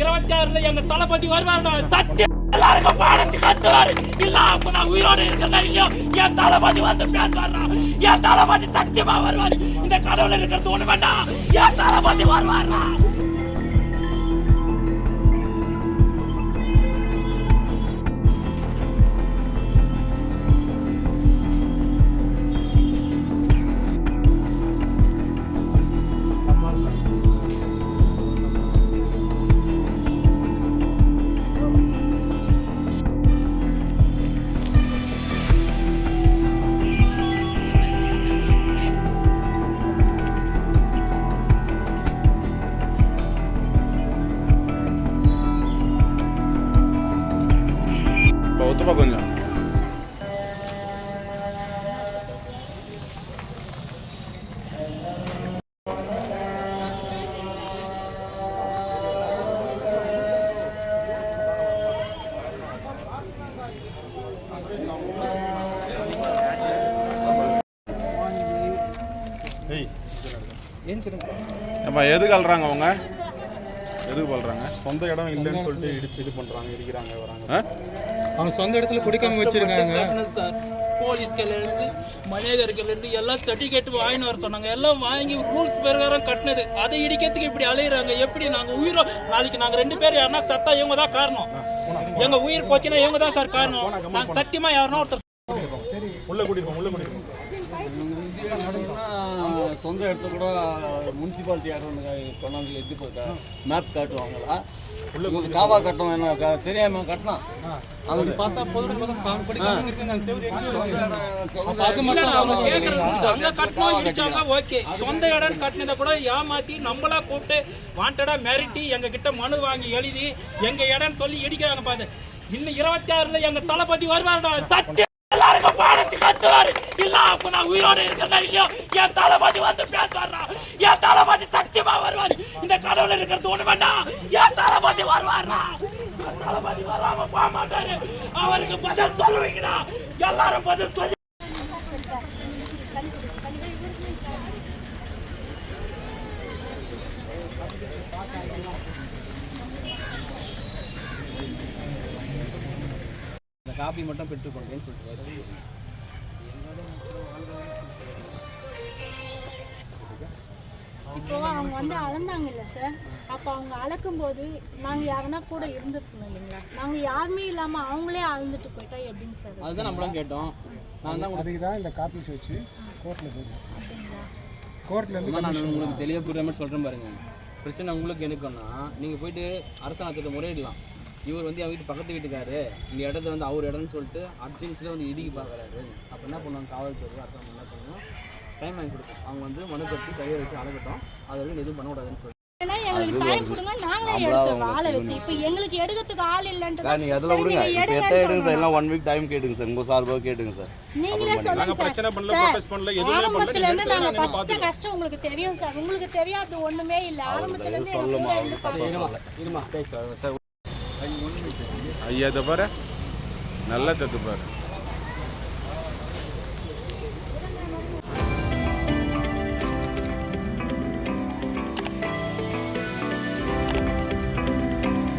இருபத்தி ஆறுல எங்க தளபதி வருவாருடா. சத்தியம் எல்லாருக்கும் பாடத்து கத்துவாரு. இல்ல அப்ப நான் உயிரோடு இருக்கிறதா இல்லையோ? என் தளபதி வந்து பேசுவாரா என் தளபதி சத்தியமா வருவாரு. இந்த கடவுள் இருக்கிறது ஒண்ணு வேண்டாம் என் தளபதி வருவாரா ஒத்துப்பா கொஞ்சம் ஏப்பா எதுக்கு அல்றாங்க அவங்க? எதுக்கு பல்றாங்க சொந்த இடம் இல்லைன்னு சொல்லிட்டு இது பண்றாங்க இடிக்கிறாங்க வராங்க? அவங்க சொந்த இடத்துல குடிக்காம வச்சிருக்காங்க. கட்டணும் சார். போலீஸ்கள்ல இருந்து மனிதர்கள் இருந்து எல்லாம் சர்டிஃபிகேட் வாங்கின்னு வர சொன்னாங்க. எல்லாம் வாங்கி ரூல்ஸ் பிரகாரம் கட்டினது. அதை இடிக்கிறதுக்கு இப்படி அலையுறாங்க. எப்படி நாங்க உயிரோ? நாளைக்கு நாங்க ரெண்டு பேர் யாருன்னா சத்தா இவங்க தான் காரணம். எங்க உயிர் போச்சுன்னா இவங்க தான் சார் காரணம். நாங்க சத்தியமா யாருன்னா ஒருத்தர் உள்ள போங்க, உள்ள போங்க. சொந்த இடத்த கூட முனிசிபாலிட்டி யாரும் கொண்டாந்து எத்தி போட்டா மேப் காட்டுவாங்களா? இவங்க காவா கட்டணும் என்ன தெரியாம கட்டினான் அது பார்த்தா இடிச்சாங்க ஓகே. சொந்த இடம் கட்டினதை கூட ஏமாத்தி நம்மளா கூப்பிட்டு வாண்டடா மிரட்டி எங்க கிட்ட மனு வாங்கி எழுதி எங்க இடம்னு சொல்லி இடிக்கிறாங்க பாத்து இன்னும் இருபத்தி ஆறுல எங்க தளபதி வருவாருடா. சத்தியம்! கத்துவாரு. இல்ல அப்ப நான் உயிரோட இருக்கிறதா இல்லையோ? என் தளபதி வந்து பேசுவாரா என் தளபதி சத்தியமா வருவாரு. இந்த கடவுள் இருக்கிறது ஒண்ணு வேண்டாம் என் தளபதி வருவாரா என் தளபதி வராம போக மாட்டாரு. அவருக்கு பதில் சொல்லுவீங்கடா. எல்லாரும் பதில் சொல்லி காப்பி மட்டும் பெற்றுக்கொண்டேன்னு சொல்லிட்டு இப்போ அவங்க வந்து அளந்தாங்கல்ல சார். அப்போ அவங்க அளக்கும்போது நாங்கள் யாருன்னா கூட இருந்திருக்கணும் இல்லைங்களா? நாங்கள் யாருமே இல்லாமல் அவங்களே அளந்துட்டு போயிட்டா எப்படிங்க சார் அதுதான் நம்மளும் கேட்டோம். நான் தான் அதுக்கு தான் இந்த காப்பீஸ் வச்சு கோர்ட்டில் போடுறோம். அப்படிங்களா? கோர்ட்லேருந்து சும்மா நான் உங்களுக்கு தெளிவாக புரியுற மாதிரி சொல்கிறேன் பாருங்க. பிரச்சனை உங்களுக்கு எனக்குன்னா நீங்கள் போயிட்டு அரசாங்கத்திட்ட முறையிடலாம். இவர் வந்து என் வீட்டு பக்கத்து வீட்டுக்காரு. இந்த இடத்த வந்து அவர் இடம்னு சொல்லிட்டு அர்ஜென்சியில் வந்து இடிக்க பார்க்குறாரு. அப்போ என்ன பண்ணுவாங்க? காவல்துறை அரசாங்கம் என்ன பண்ணுவோம் டைம் வாங்கி கொடுக்கும். அவங்க வந்து மனு கட்டி கையை வச்சு அழகட்டும் அது வரைக்கும் எதுவும் பண்ண கூடாதுன்னு சொல்லி. ஏன்னா எங்களுக்கு டைம் கொடுங்க நாங்களே எடுத்துறோம் ஆளை வச்சு. இப்போ எங்களுக்கு எடுக்கிறதுக்கு ஆள் இல்லைன்ட்டு சார் நீங்க அதெல்லாம் விடுங்க இப்போ எத்த எடுங்க சார். எல்லாம் ஒன் வீக் டைம் கேட்டுங்க சார். உங்க சார்பாக கேட்டுங்க சார். நீங்களே சொல்லுங்க நாங்க பிரச்சனை பண்ணல, சார் protest பண்ணல, எதுவுமே பண்ணல, ஆரம்பத்துல இருந்து நீங்க நாங்க எடுத்து ஃபர்ஸ்ட் பாத்துக்கோ. கஷ்டம் உங்களுக்கு தெரியும் சார். உங்களுக்கு தெரியாத ஒண்ணுமே இல்ல. ஆரம்பத்துல இருந்து சொல்லுமா, இருமா சார். ஐயா இதை பாரு நல்லா தத்து பாரு